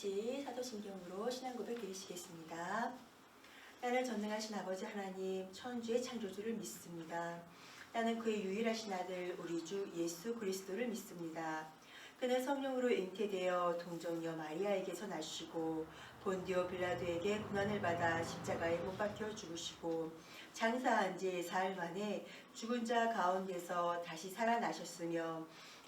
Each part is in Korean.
같이 사도신경으로 신앙 고백 드리시겠습니다. 나는 전능하신 아버지 하나님 천주의 창조주를 믿습니다. 나는 그의 유일하신 아들 우리 주 예수 그리스도를 믿습니다. 그는 성령으로 잉태되어 동정녀 마리아에게서 나시고 본디오 빌라도에게 고난을 받아 십자가에 못 박혀 죽으시고 장사한 지 사흘 만에 죽은 자 가운데서 다시 살아나셨으며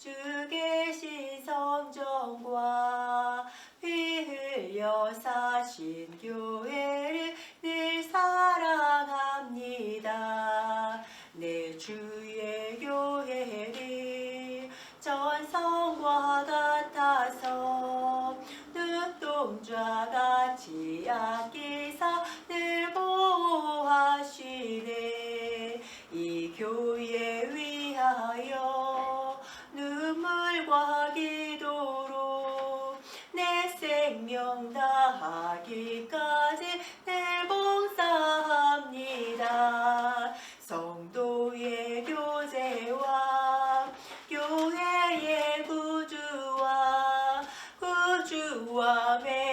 주 계신 성전과 피 흘려 사신 교회를 늘 사랑합니다. 내 주의 교회를 전성과 같아서 눈동자 같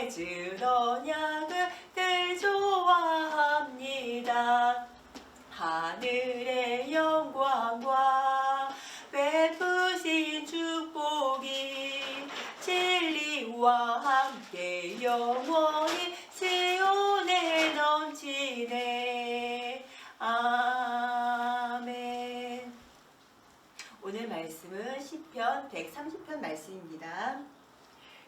맺은 언약을 늘 좋아합니다. 하늘의 영광과 베푸신 축복이 진리와 함께 영원히 시온에 넘치네. 아멘. 오늘 말씀은 시편 130편 말씀입니다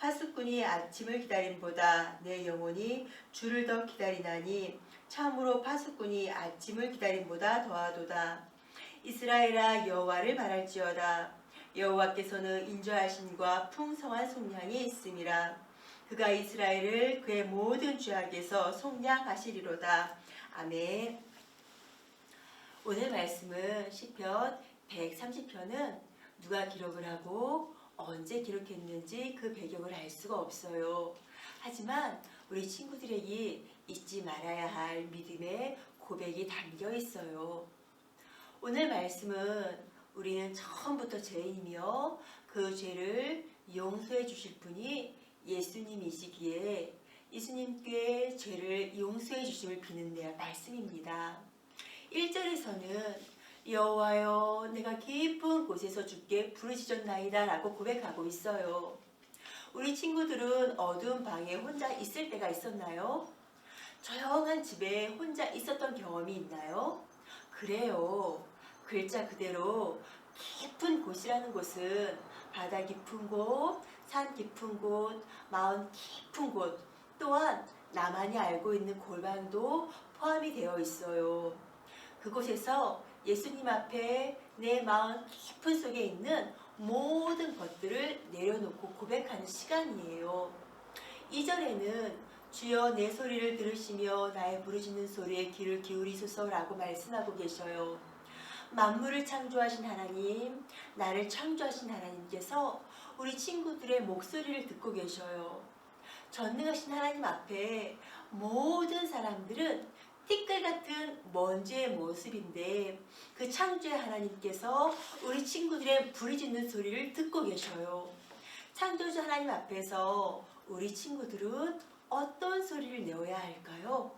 파수꾼이 아침을 기다림보다 내 영혼이 주를 더 기다리나니 참으로 파수꾼이 아침을 기다림보다 더하도다. 이스라엘아 여호와를 바랄지어다. 여호와께서는 인자하심과 풍성한 속량이 있음이라. 그가 이스라엘을 그의 모든 죄악에서 속량하시리로다. 아멘. 오늘 말씀은 시편 130편은 누가 기록을 하고 언제 기록했는지 그 배경을 알 수가 없어요. 하지만 우리 친구들에게 잊지 말아야 할 믿음의 고백이 담겨 있어요. 오늘 말씀은 우리는 처음부터 죄인이며 그 죄를 용서해 주실 분이 예수님이시기에 예수님께 죄를 용서해 주심을 비는 내 말씀입니다. 1절에서는 여호와여 내가 깊은 곳에서 주께 부르짖었나이다 라고 고백하고 있어요. 우리 친구들은 어두운 방에 혼자 있을 때가 있었나요? 조용한 집에 혼자 있었던 경험이 있나요? 그래요. 글자 그대로 깊은 곳이라는 곳은 바다 깊은 곳, 산 깊은 곳, 마음 깊은 곳, 또한 나만이 알고 있는 골방도 포함이 되어 있어요. 그곳에서 예수님 앞에 내 마음 깊은 속에 있는 모든 것들을 내려놓고 고백하는 시간이에요. 2절에는 주여 내 소리를 들으시며 나의 부르짖는 소리에 귀를 기울이소서라고 말씀하고 계셔요. 만물을 창조하신 하나님, 나를 창조하신 하나님께서 우리 친구들의 목소리를 듣고 계셔요. 전능하신 하나님 앞에 모든 사람들은 티끌 같은 먼지의 모습인데 그 창조의 하나님께서 우리 친구들의 부르짖는 소리를 듣고 계셔요. 창조주 하나님 앞에서 우리 친구들은 어떤 소리를 내어야 할까요?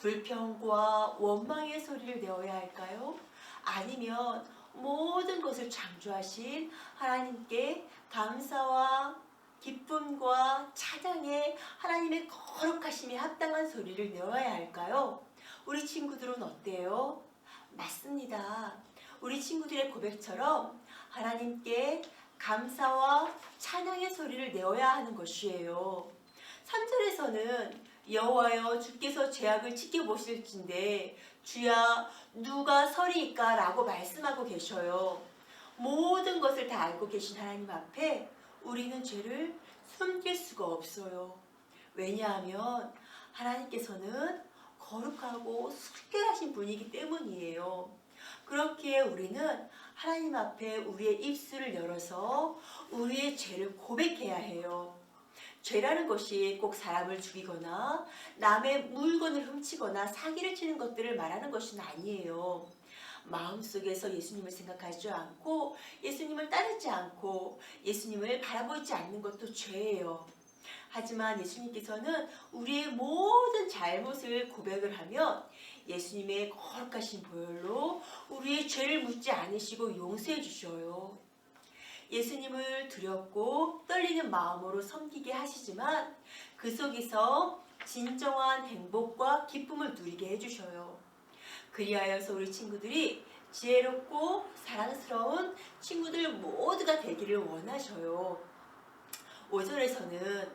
불평과 원망의 소리를 내어야 할까요? 아니면 모든 것을 창조하신 하나님께 감사와 기쁨과 찬양에 하나님의 거룩하심에 합당한 소리를 내어야 할까요? 우리 친구들은 어때요? 맞습니다. 우리 친구들의 고백처럼 하나님께 감사와 찬양의 소리를 내어야 하는 것이에요. 3절에서는 여호와여 주께서 죄악을 지켜보실진데 주야 누가 서리이까 라고 말씀하고 계셔요. 모든 것을 다 알고 계신 하나님 앞에 우리는 죄를 숨길 수가 없어요. 왜냐하면 하나님께서는 거룩하고 순결하신 분이기 때문이에요. 그렇기에 우리는 하나님 앞에 우리의 입술을 열어서 우리의 죄를 고백해야 해요. 죄라는 것이 꼭 사람을 죽이거나 남의 물건을 훔치거나 사기를 치는 것들을 말하는 것은 아니에요. 마음속에서 예수님을 생각하지 않고 예수님을 따르지 않고 예수님을 바라보지 않는 것도 죄예요. 하지만 예수님께서는 우리의 모든 잘못을 고백을 하면 예수님의 거룩하신 보혈로 우리의 죄를 묻지 않으시고 용서해 주셔요. 예수님을 두렵고 떨리는 마음으로 섬기게 하시지만 그 속에서 진정한 행복과 기쁨을 누리게 해주셔요. 그리하여서 우리 친구들이 지혜롭고 사랑스러운 친구들 모두가 되기를 원하셔요. 5절에서는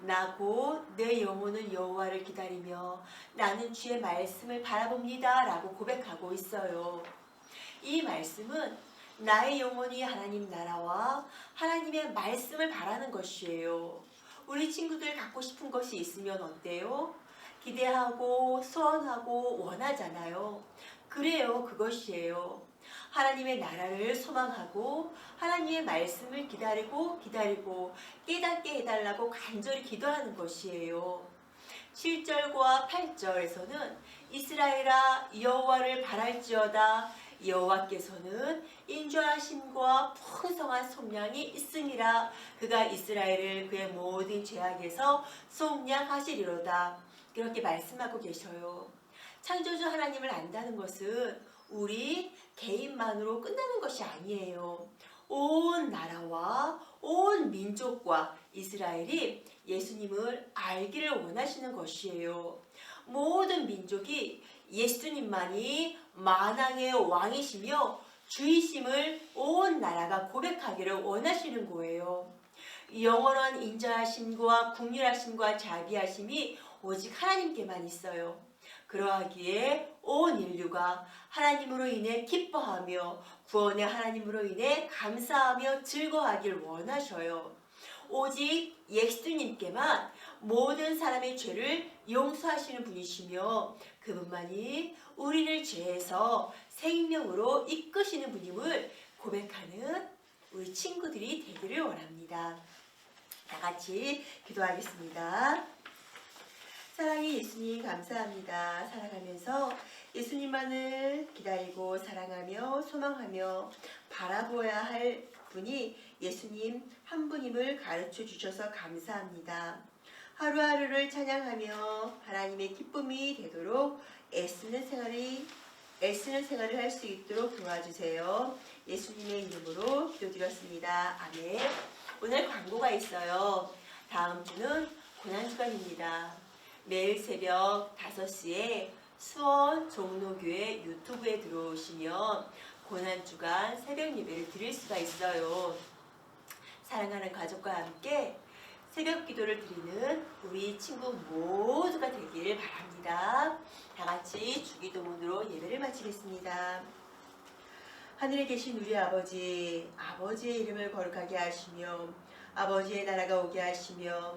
나고 내 영혼은 여호와를 기다리며 나는 주의 말씀을 바라봅니다 라고 고백하고 있어요. 이 말씀은 나의 영혼이 하나님 나라와 하나님의 말씀을 바라는 것이에요. 우리 친구들 갖고 싶은 것이 있으면 어때요? 기대하고 소원하고 원하잖아요. 그래요. 그것이에요. 하나님의 나라를 소망하고 하나님의 말씀을 기다리고 기다리고 깨닫게 해달라고 간절히 기도하는 것이에요. 7절과 8절에서는 이스라엘아 여호와를 바랄지어다 여호와께서는 인자하심과 풍성한 속량이 있으니라 그가 이스라엘을 그의 모든 죄악에서 속량하시리로다 그렇게 말씀하고 계셔요. 창조주 하나님을 안다는 것은 우리 개인만으로 끝나는 것이 아니에요. 온 나라와 온 민족과 이스라엘이 예수님을 알기를 원하시는 것이에요. 모든 민족이 예수님만이 만왕의 왕이시며 주이심을 온 나라가 고백하기를 원하시는 거예요. 영원한 인자하심과 국률하심과 자비하심이 오직 하나님께만 있어요. 그러하기에 온 인류가 하나님으로 인해 기뻐하며 구원의 하나님으로 인해 감사하며 즐거워하길 원하셔요. 오직 예수님께만 모든 사람의 죄를 용서하시는 분이시며 그분만이 우리를 죄에서 생명으로 이끄시는 분임을 고백하는 우리 친구들이 되기를 원합니다. 다 같이 기도하겠습니다. 사랑이 예수님 감사합니다. 살아가면서 예수님만을 기다리고 사랑하며 소망하며 바라보아야 할 분이 예수님 한 분임을 가르쳐 주셔서 감사합니다. 하루하루를 찬양하며 하나님의 기쁨이 되도록 애쓰는 생활이 애쓰는 생활을 할 수 있도록 도와주세요. 예수님의 이름으로 기도드렸습니다. 아멘. 오늘 광고가 있어요. 다음 주는 고난주간입니다. 매일 새벽 5시에 수원 종로교회 유튜브에 들어오시면 고난주간 새벽 예배를 드릴 수가 있어요. 사랑하는 가족과 함께 새벽 기도를 드리는 우리 친구 모두가 되기를 바랍니다. 다 같이 주기도문으로 예배를 마치겠습니다. 하늘에 계신 우리 아버지, 아버지의 이름을 거룩하게 하시며 아버지의 나라가 오게 하시며